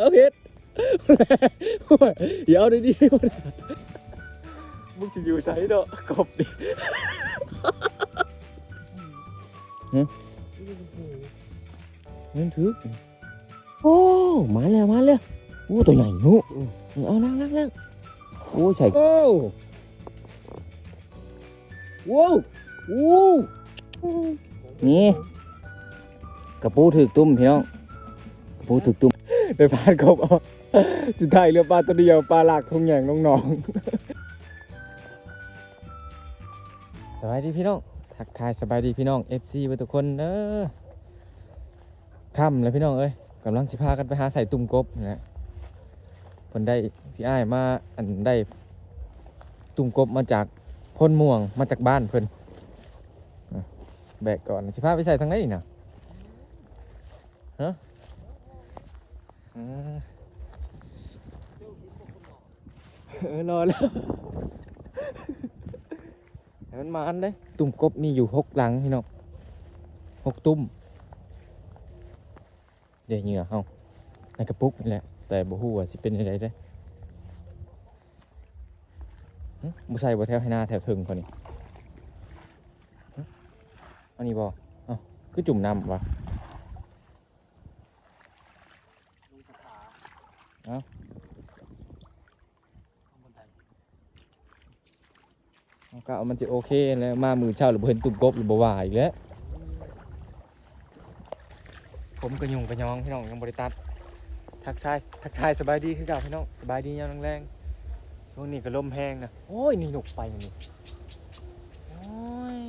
เอาเพชรอย่าเอาดีๆคนมึงจะอยู่ไสเนาะกบดินั่นถือโอ้มาแล้วมาแล้วโอ้ตัวใหญ่หนุเอานั่งนั่งนั่งโอ้ใส่โอ้ว้าวโอ้นี่กระปูถึกตุ้มพี่น้องกระปูถึกตุ้ม ได้พากบเอาจุดท้ายเรือปลาตัวเดียวปลาหลากทงแหย่งน้องๆสบายดีพี่น้องทักทายสบายดีพี่น้อง FC เพื่ทุกคนเด้อค่ำแล้วพี่น้องเอ้ยกำลังสิพากันไปหาใส่ตุ่มกบนี่แหละเพิ่นได้พี่อ้ายมาอันได้ตุ่มกบมาจากพ่นม่วงมาจากบ้านเพิ่นอะแบกก่อนสิพาไปใส่ทางไหนนี่น่ะฮะอ่า เออรอแล้วให้มันมาอันเลยตุ่มกบมีอยู่หกหลังพี่น้องหกตุ่มเดี๋ยวเหงื่อเฮาในกระปุกนี่แหละแต่บ่ฮู้ว่าสิเป็นยังไงเด้บ่ใช่บ่แถวให้หน้าแถวถึงคนนี้อันนี้บ่เอ้าคือจุ่มน้ำวะ เอ้าเอาก็เอามันจะโอเคแล้วมามือเช้าหรือบ่เห็นตุ่มกบหรือบ่ว่าอีกแล้วผมกระยุงกระยองพี่น้องยังบริตัดทักทายทักทายสบายดีคือเก่าพี่น้องสบายดียามแรงๆช่วงนี้ก็ลมแห้งนะโอ้ยนี่หนุกไปนี่โอ้ย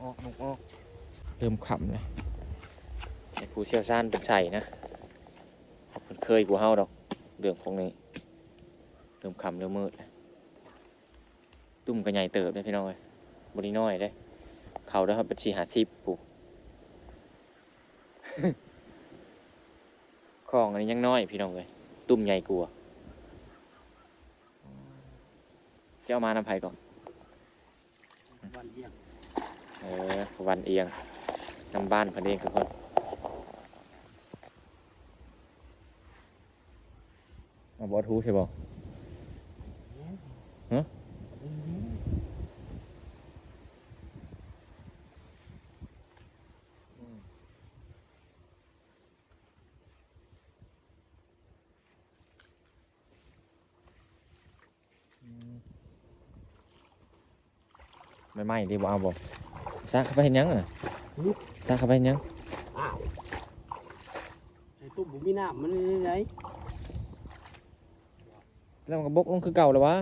ออกหนุกออกเริ่มขำเลยไอ้ผู้เชี่ยวชาญเป็นใส่นะ เขาเพิ่นเคยกูเฮาดอก เรื่องของนี้เริ่มขำเริ่มมืดแล้วตุ่มกระใหญ่เติบเลยพี่น้องเลยบริน้อยได้ เขาได้ครับเป็นสี่หาสิบปูของอันนี้ยังน้อยพี่น้องเลยตุ่มใหญ่กลัวาจะเอามานำไผ่ก่อนวันเยี่ยมเออวันเอียงนำบ้านเพันเองทุกคน เอาบอทูใช่ป่ะฮะไม่ไหม้ดีบ่เอาบ่ซากเข้าไปเห็นยังอะซากเข้าไปเห็นยังอ้าวใส่ตุ้มบุมีน้ำมันเลยไหน แล้วมันก็บกลงคือเก่าแล้ววะ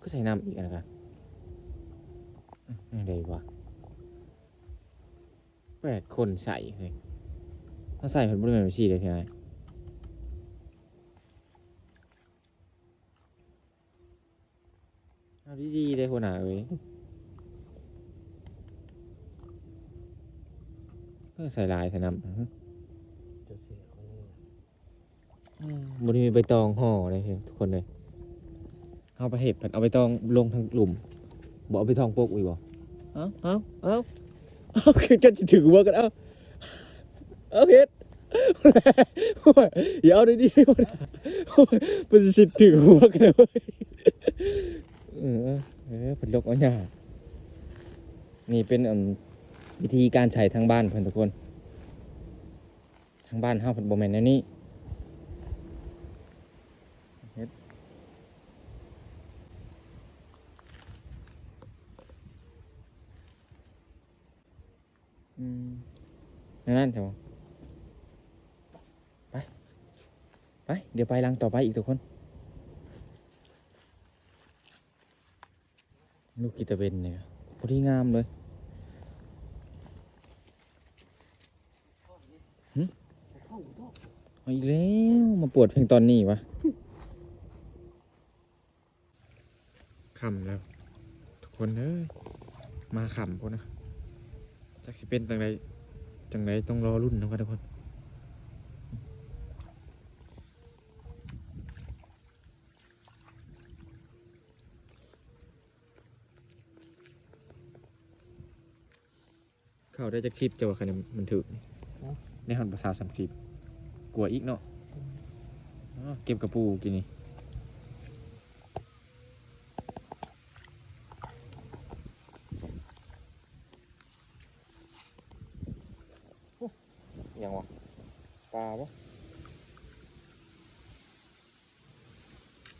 ก็ใส่น้ำอีกนะครับนี่ได้วะแปดคนใส่เลยถ้าใส่เป็นบริเวณบัญชีได้เพียงไรเอาดีๆเลยหัวหน้าเว้ย เพื่อใส่ลายใส่น้ำอื้อหือเจ้าเสียของมึงอืมบนมีใบตองห่อเลยเห็นทุกคนเลยเอาไปเห็ดผัดเอาใบตองลงทางหลุมบอกเอาไปทองโปกอุ้ยบอกเอาเอาเอาเอาคือจะถือว่ากันเอาเอาเพชรอย่าเอาดีๆคนมันจะสิถือหัวกันเลยเว้ยเออเออผลลกเอาหน้านี่เป็นอืม วิธีการใช้ทางบ้านเพื่อนทุกคน ทางบ้านห้าพันโบแมนแนวนี้นั่นเถอะไป ไป เดี๋ยวไปลังต่อไปอีกทุกคน ลูกกีตาเวนเนี่ยพอดีงามเลย อีกแล้วมาปวดเพียงตอนนี้วะขำแล้ว ทุกคนเอ้ยมาขำพวกนะจากสิเป็นจังไรจังไรต้องรอรุ่นนะครับทุกคนเข้าได้จากชิปจะว่าคะแนมันถึก ในหันภาษาสามสิบกลัวอีกเนาะอ๋อเก็บกระปูกินนี่โอ้ยังวะปลาปะ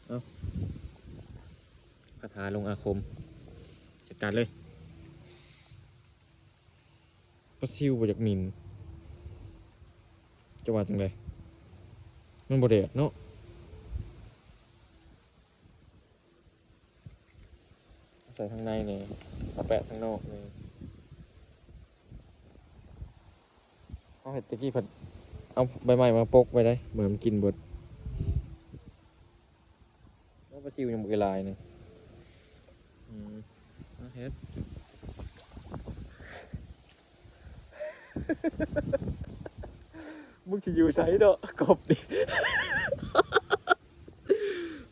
เอาคาถาลงอาคม จัดการเลยปลาซิวบ่จากมิน จะว่าจังเลยมันบ่เด็ดเนาะใส่ข้างในนี่เอาแปะข้างนอกนี่เอาเห็ดตะกี้ผัดเอาใบไม้มาปกไว้ได้เหมือนมันกินเบดแล้วปลาซิวยังบ่กลายหนึงอืมเอาเฮ็ด มึงจะอยู่ไสเนาะกบดิ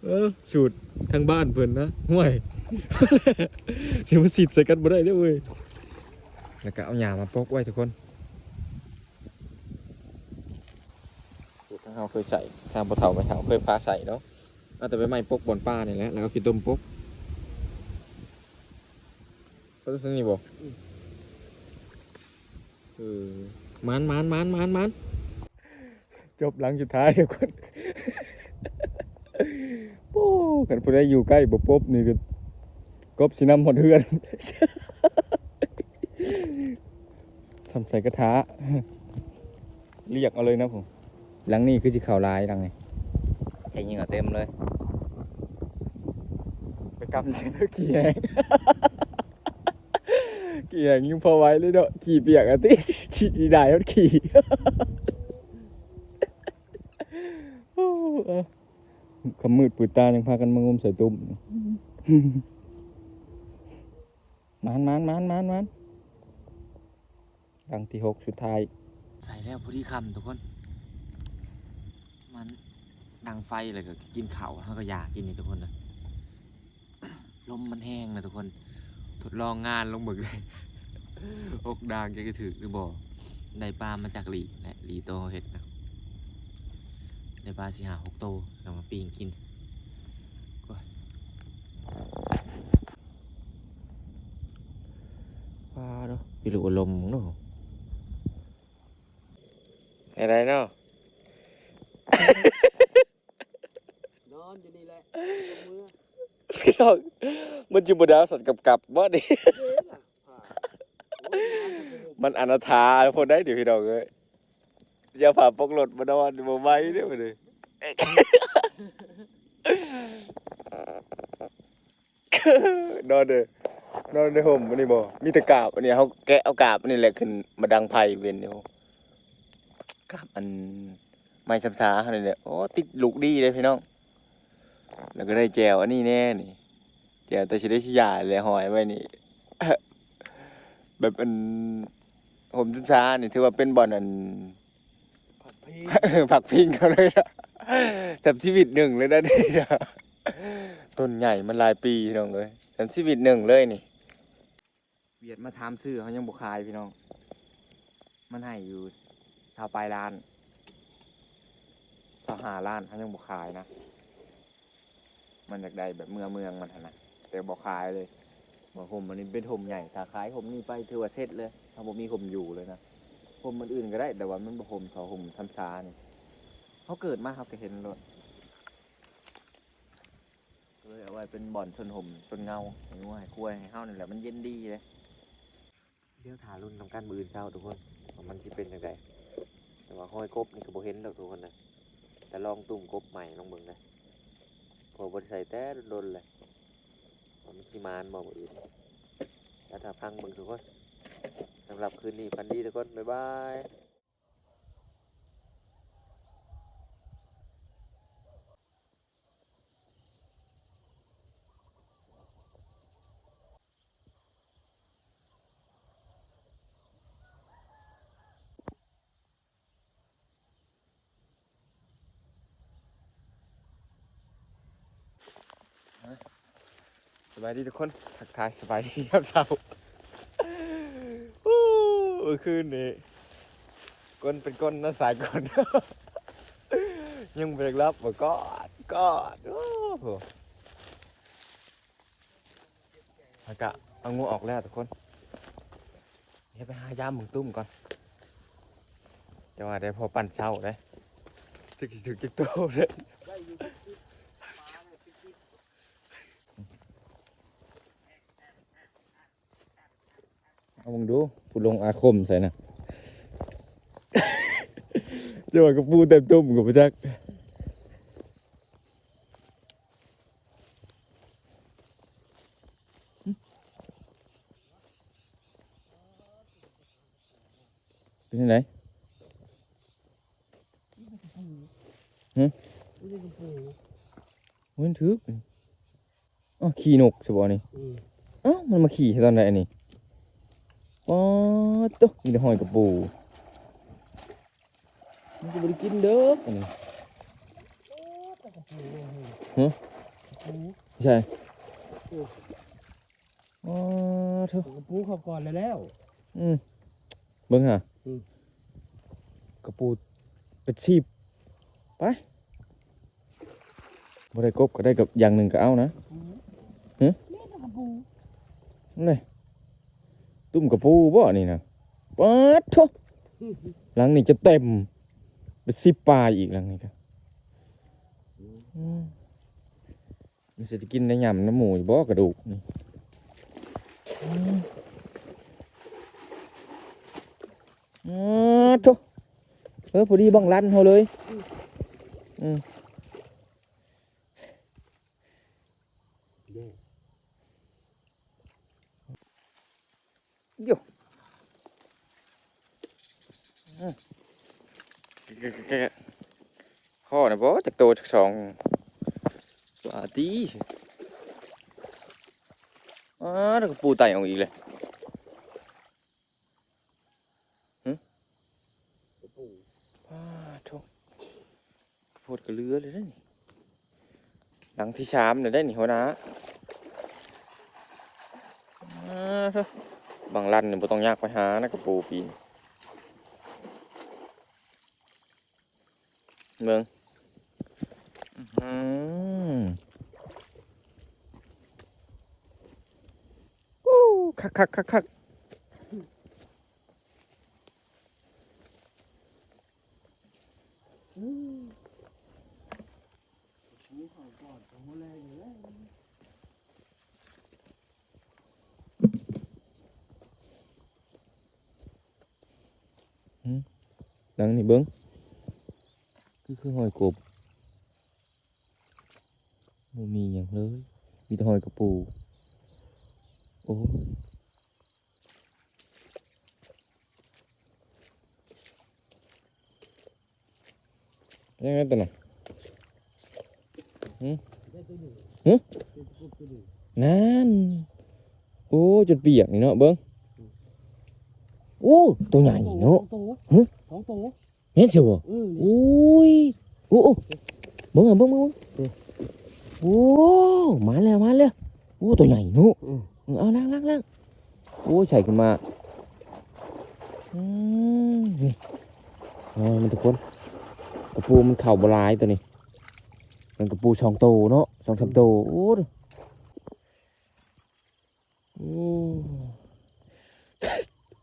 เออสูตรทางบ้านเพิ่นนะห่วยสิมาสิทธิ์ใส่กันบ่ได้เด้อเว้ยแล้วก็เอาหญ้ามาปกไว้ทุกคนสูตรทางเฮาเคยใส่ทางบ่เฒ่าไม่เฒ่าเคยพาใส่เนาะเอาแต่ไปไม้ปกบนป้านี่แหละแล้วก็ขี้ต้มปกก็รู้สึกนี่บ่เออมันมันมันมันมัน จบหลังสุดท้ายทุกคนโอ้กันผู้ใดอยู่ใกล้บ่ปบนี่ก็กบสินำหอดเฮือนทำใส่กระทะเรียกเอาเลยนะผมหลังนี้คือสิข่าวลายหลังไงแค่ยิงเอาเต็มเลย ไปกำเส้นแล้วขี่แหงขี่แหงยังพอไหว้เลยเนาะขี่เปียกอะติขี่ได้เขาขี่ โอ้เออคำ มืดปืดตายังพากันมางมใส่ตุ้มมันมันมันมันมันรังที่หกสุดท้าย ใส่แล้วพอดีคำทุกคน มันดังไฟเลยก็กินข้าวแล้วก็อยากกินนี่ทุกคนเลยลมมันแห้งนะทุกคน ทดลองงานลงบึกเลยอกดางจะกระถือหรือบ่ได้ปลามาจากหลีและหลีโตเห็ดนะ ได้ปลาสี่หาหกโตเรามาปีงกินปลาเนาะพี่ลูกลมเนาะอะไรเนาะนอนอยู่นี่แหละมือพี่น้องมันจิบดาวสัตว์กับกับว่าดิเด้ล่ะผ่าโอ้ยน้ำจะเป็นมันอนาถาพอได้เดี๋ยวพี่น้องเอ้ย อย่าผ่าปกรถมานอนมาไว้เด้อมาเลยนอนเด้อนอนในห่มอันนี้บ่มีแต่กาบอันนี้เขาแกะเอากาบอันนี้แหละขึ้นมาดังไผ่เว้นอยู่กาบอันไม้ซ้ำซาอันนี้แหละโอ้ติดลูกดีเลยพี่น้อง แล้วก็ได้แจวอันนี้แน่นี่แจวแต่สิได้ชิยาเลยหอยไว้นี่ แบบอันผมซ้ำซานี่ถือว่าเป็นบ่อนอัน ผัดพี่ผักพิงเขาเลยนะจำชีวิตหนึ่งเลยนะนี่นะต้นใหญ่มันหลายปีพี่น้องเลยจำชีวิตหนึ่งเลยนี่ เวียดมาถามซื้อเขายังบุคายพี่น้อง มันให้อยู่ชาวปลายล้านสหาล้านเขายังบุคายนะ มันอยากได้แบบเมืองเมืองมันนะแต่บุคายเลยบอกผมมันนี่เป็นผมใหญ่ถ้าขายผมนี่ไปถือว่าเสร็จเลยถ้าผมมีผมอยู่เลยนะ ผมมันอื่นก็ได้ แต่ว่ามันบ่ผมเขาผมทำซาเนี่ยเขาเกิดมาเขาก็เห็นรถเลยเอาไว้เป็นบ่อนชนห่มชนเงาห้งัวให้ควายให้เฮานี่แหละมันเย็นดีเลยเดี๋ยวถารุ่นทำการมืออื่นเช้าทุกคนว่ามันจะเป็นยังไงแต่ว่าห้อยกบนี่ก็บ่เห็นดอกทุกคนเลยแต่ลองตุ่มกบใหม่ลองเบิ่งเลยพอบริใส่แต่โดนเลยมันสิมานบ่มืออื่นแล้วถ้าพังเบิ่งทุกคนำหรับคืนนี้ฝันดีทุกคน บ๊ายบายสบายดีทุกคนทักทายสบายดีครับเช้า มื่อคืนนี่ก้นเป็นก้นนะสายก้น ยังเบรกรับบ่กอดกอดโอ้โหอากะเอางูออกแล้วทุกคนเดี๋ยวไปหายามมึงตุ้มก่อนจะว่าได้พอปั่นเช้าได้ถึกถึกจิกโตเลยปิ๊ก เอา มึงดูผู้ลงอาคมใส่นะจะว่ากับปูเต็มตุ้มกับพระจักเป็นยังไงๆนี่เป็นกระปูเว้นทึกอ๋อขี่นกใช่ป่ะนี่อืมเอ้ามันมาขี่ตอนไหนนี่ อ๋อตุ๊กมีแต่หอยกับปูมันจะบริกินเด้ออันนี้ยฮะใช่อ๋อเถอะกระปูเขาก่อนแล้วแล้ว อืมเบิ่งฮะกระปูเป็นชีพไปบ่ได้กบก็ได้กับอย่างหนึ่งก็เอานะฮะนี่กระปูนั่ ตุ้มกระปูบ่นี่นะปัดโถหลังนี้จะเต็มเป็นสิบปลายอีกหลังนี้ก็อืมมันสิได้กินในยำน้ำหมูอยู่บ่กระดูกนี่อืมอ๋อโถเออพอดีบังลันเขาเลย อืม ข้อนะบ่จากโตจากสองปลาตีอ้าแล้วก็ปูไตออกอีกเลยกระปูอ้าโพดกระเลือเลยได้นี่ หลังที่ชามเนี่ยได้นี่หัวหนะอ้าโถ บางรันเนี่ยบ่ต้องยากไปหานะกระปูปีนเมืองอืมโอ้คักคักคักคัก อืมกระปูเขาก่อนเขาแรงอยู่แล้ว หลังนี่เบิ้งคือคือหอยกบบ่มีอย่างเลยมีแต่หอยก ระปูโอ้ยยังไงตัวน่ะได้ตัวหนึ่งหึเป็นกบตัวหนึ่งนั่นโอ้จนเปียกนี่เนาะเบิ้งโอ้ตัวใหญ่เนาะสองตัวหึสองตัวแม่นเชียวบ่เออนี่โอ้ยโอ้โอ้เบิ่งอะเบิ่งเบิ่งเบิ่งโอ้มาแล้วมาแล้วโอ้ตัวใหญ่เนาะอืมเออเอาล้างล้างล้างโอ้ยใส่ขึ้นมาอืมนี่โอ้ยมันทุกคนกระปูมันเข่าบหลายตัวนี้เป็นกระปูสองโตวเนาะสองสามโตวโอ้ดู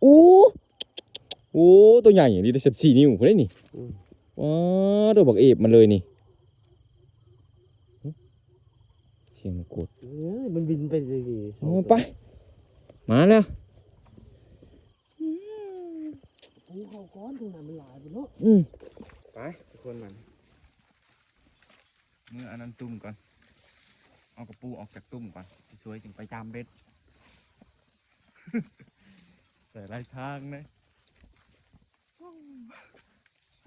โอ้ โอ้โอ้ตัวใหญ่นี่ได้สิบสี่นิ้วพอได้นี่อืมว้าวตัวบักเอฟมันเลยนี่หึเสียงมันกดเออมันบินไปเลยดิสองโอ้ตัวไป มาแล้วปูเขาก้อนถึงไหนมันหลายไปเนาะอืมไปทุกคนมันเมื่ออันนั้นตุ้มก่อน เอากระปูออกจากตุ้มก่อนสวยๆจึงไปจามเบ็ดใส่ลายทางนะ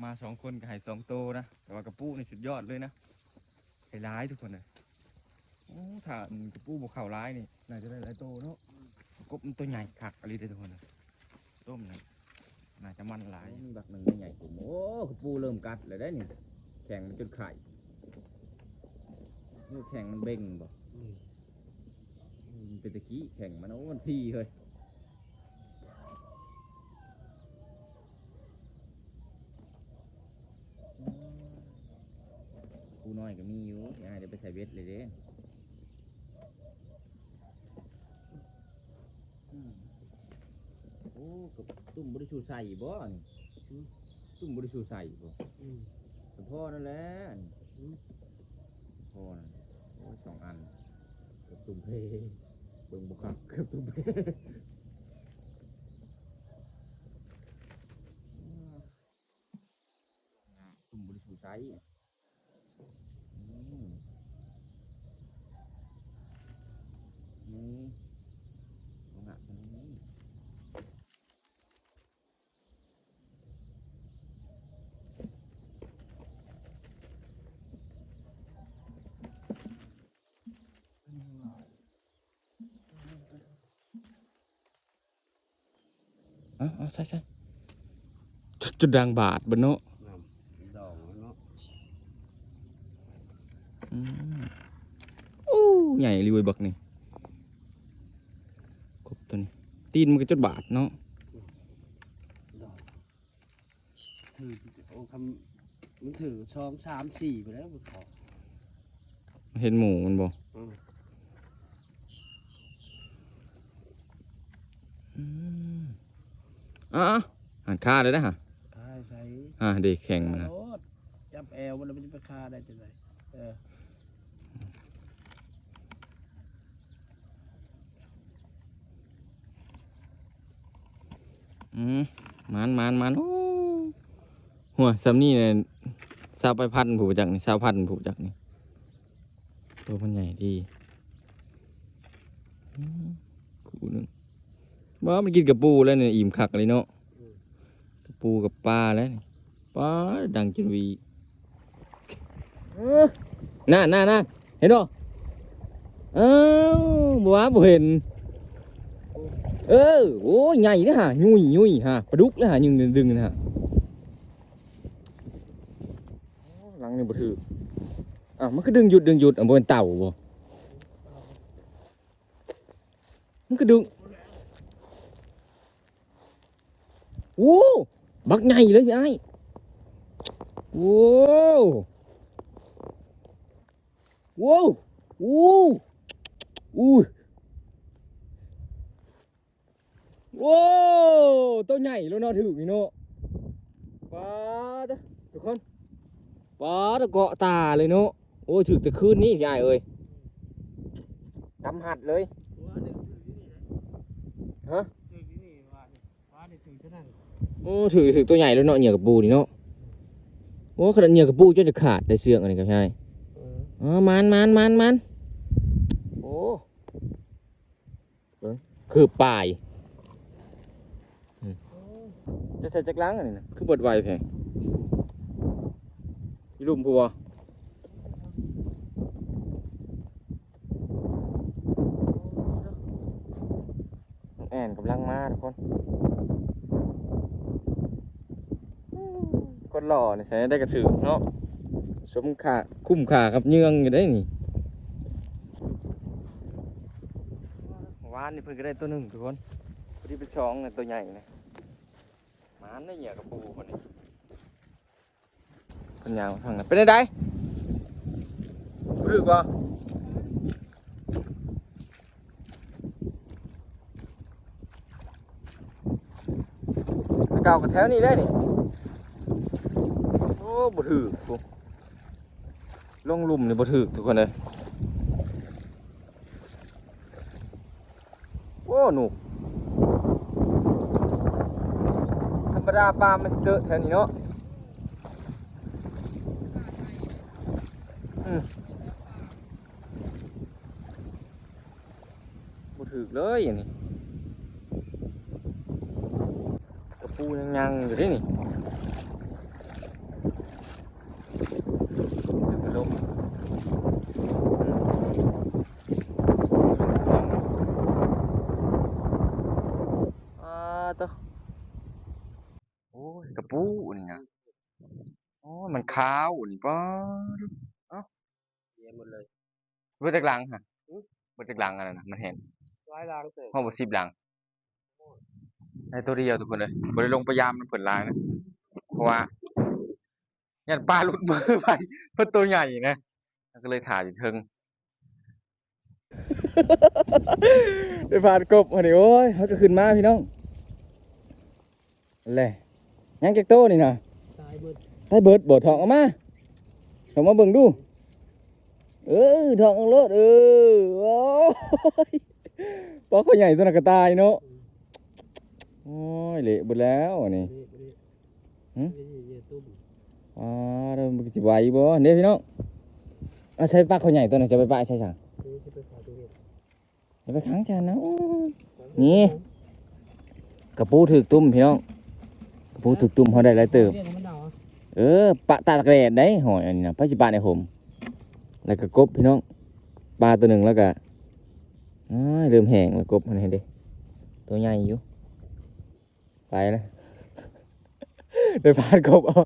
มาสองคนกับไห่สองโตนะ แต่ว่ากระปูนี่สุดยอดเลยนะไห่ร้ายทุกคนเลยโอ้ถ้ามันกระปูบวเข่าร้ายนี่น่าจะได้หลายโตเนาะกบมันตัวใหญ่คักอะไรเด้อทุกคนเลยต้มนะน่าจะมันหลายมีบักหนึ่งไม่ใหญ่ผมโอ้กระปูเริ่มกัดเลยได้นี่แข่งมันจนไข่นี่แข่งมันเบ่งบ่อืมมันเป็นตะกี้แข่งมันโอ้มันพี่เฮ้ย น้อยก็มีอยู่ยายเดี๋ยวไปใส่เบ็ดเลยเด้อืมโอ้กับตุ่มบริสุทธิ์ใส่บ่นี่อืมตุ่มบริสุทธิ์ใส่บ่อืมเฉพาะนั่นแหละนี่อืมพอนั่นโอ้ยสองอันกับตุ่มเพเบิ่งบ่ครับกับตุ่มเพตุ่มบริสุทธิ์ใส่อืม นี่ลงอะตรงนี้เอาเอใช่ใช่จุดดังบาทบนโนะ น้ำดองเนาะ อืมโอ้ใหญ่เลยเว้ยบักนี่กบตัวนี้ ตี นมันก็จุดบาทเนาะดองถือโอ้คำมันถือช้อมสามสี่ไปแล้วมันขอเห็นหมูมันบ่อืมอืมอะอะหันค่าเลยนะฮะใช่ใช่อะเด็กแข่งมันนะโอ้จับแอลมันแล้วมันจะไปฆ่าได้จังไงเออ อืมมันมันมันโอ้หัวซัมนี่เนี่ยสาวไปพันผูกจักนี่สาวพันผูกจักนี่ตัวมันใหญ่ดีอืมกูนึงบ้ามันกินกับปูแล้วเนี่ยอิ่มคักเลยเนาะกับปูกับปลาแล้วนี่ปลาดังจนวีเอ้อน่าน่าน่าเห็นบ่เอ้าวบัวบ่เห็น เออโอ้ยใหญ่นะฮะยุ่ยยุ่ยฮะปลาดุกแล้วฮะยึงดึงนะฮะหลังนี่บ่ถืออะมันก็ดึงหยุดดึงหยุดอะบ่เป็นเต่าบ่มันก็ดึงโอ้บักใหญ่เลยพี่ไอ้โว้วโว้วโอ้อู้ย โว้วตัวใหญ่แล้วเนาะถือนี่เนาะปลาตะทุกคนปลาตะเกาะตาเลยเนาะโอ้ยถือแต่คืนนี้พี่ใหญ่เอ้ยกำหัดเลยฮะถือที่นี่ว่าเนี่ยถือเท่านั้นโอ้ถือถือตัวใหญ่แล้วเนาะเหยื่อกับปูนี่เนาะโอ้ขนาดเหยื่อกับปูจนจะขาดได้เสื่อกอันนี้ครับใหญ่อ๋อมันมันมันมันโอ้คือปลาย จะใส่จักรล้างอันนี้นะคือบดไวแพงยี่ลุมพัวอแอนกำลังมาทุกคน คนหล่อนี่ใช้ได้กระถือเนาะ สมขาคุ้มขากับเยืองอยู่ได้นี่วานนี่เพิ่นก็ได้ตัวหนึ่งทุกคนพอดีเป็นช้องเนี่ยตัวใหญ่นะานได้เหยียกับปูคนนี้คนยาวทางนั้นเป็นไงได้รู้ป่ะเก่ากับแถวนี้ได้นี่โอ้บ่ถือกูลงหลุมนี่บ่ถือทุกคนเลยโอ้หนุกธรรม ดาปลามันเจอแถวนี้เนาะอืมบ่ถือเลยอย่างนี้กระปูยังยังอยู่ที่นี่ไปลงอ่าตัวโอ้ยกระปู นี่นะโอ้ยมันขาวนี่ป้าดเยี่ยมหมดเลยเบิดจากหลังฮะเบิดจากหลังอะไรนะมันเห็นร้ายล้างเสร็จห้องบสิบหลังในตัวเดียวทุกคนเลยบริลงพยายามมันเปิดลายนะเพราะว่ายันปลาหลุดมือไปเพราะตัวใหญ่นะก็เลยถ่ายอยู่เทิงได้ผ่านกบอันนี้โอ้ยเขาก็ขึ้นมาพี่น้องอะไร ยังเก็กโตนี่นะตายเบิดได้เบิดบ่ทองออกมาทองมาเบิ่งดู เออทองเอารถเออโอ้ยปลาเขาใหญ่ตัวนั้นก็ตายเนาะโอ้ยเละเบิดแล้วอันนี้เบิดเบิดหึเบิดเบิดตุ้มอ่าเดี๋ยวมันจะไหวบ่เด้พี่น้องเอาใช้ปลาเขาใหญ่ตัวนั้นจะไปปลาใช่สั่งเดี๋ยวจะไปขอตัวเห็ดจะไปขังฉันนะโอ้ยนี่กระปูถึกตุ้มพี่น้อง กระปูถึกตุ้มเขาได้หลายเติบเรียกให้มันเดาอะเออปลาตากแดดได้หอยอันนี้นะพระสิปลาในผมแล้วก็กบพี่น้อง ปลาตัวหนึ่งแล้วก็อ้ายเริ่มแห้งแล้วกบมันเห็นดิตัวใหญ่อยู่ ไปนะได้ปลากบเอา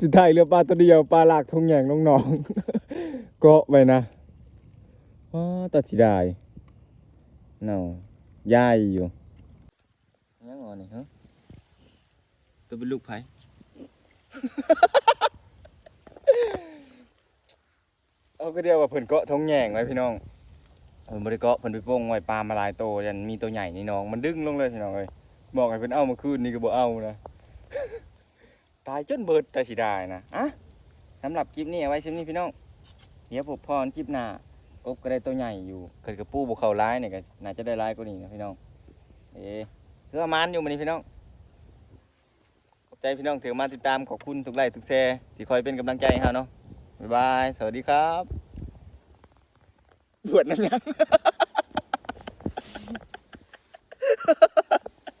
สุดท้ายเหลือปลาตัวเดียวปลาหลากทงแหยงน้องๆเกาะไปนะอ้าตัดสิได้เนาใหญ่อยู่ยังงอนี่ฮะ ตัวเป็นลูกไผเอาก็เดียวว่าเพิ่นเกาะทงแหย่งไว้พี่น้องเพิ่นบ่ได้เกาะเพิ่นไปโป้งไว้ปลามาหลายโตยันมีตัวใหญ่นี่น้อง มันดึงลงเลยพี่น้องเอ้ยบอกให้เพิ่นเอามาคืนนี่ก็บ่เอานะ ตายจนเบิดแต่สิได้นะอะสำหรับคลิปนี้เอาไว้ซิมนี้พี่น้อง เดี๋ยวผมพรคลิปหน้ากบก็ได้ตัวใหญ่อยู่เกิดกับปูบ่เขาร้ายเนี่ยก็น่าจะได้ร้ายกว่านี้นะพี่น้อง เอ๊ะคือว่ามันอยู่มื้อนี้พี่น้อง ใจพี่น้องถือมาติดตามขอบคุณทุกไลค์ทุกแชร์ที่คอยเป็นกำลังใจให้เราเนาะบ๊ายบาย สวัสดีครับ บวชนั่นยัง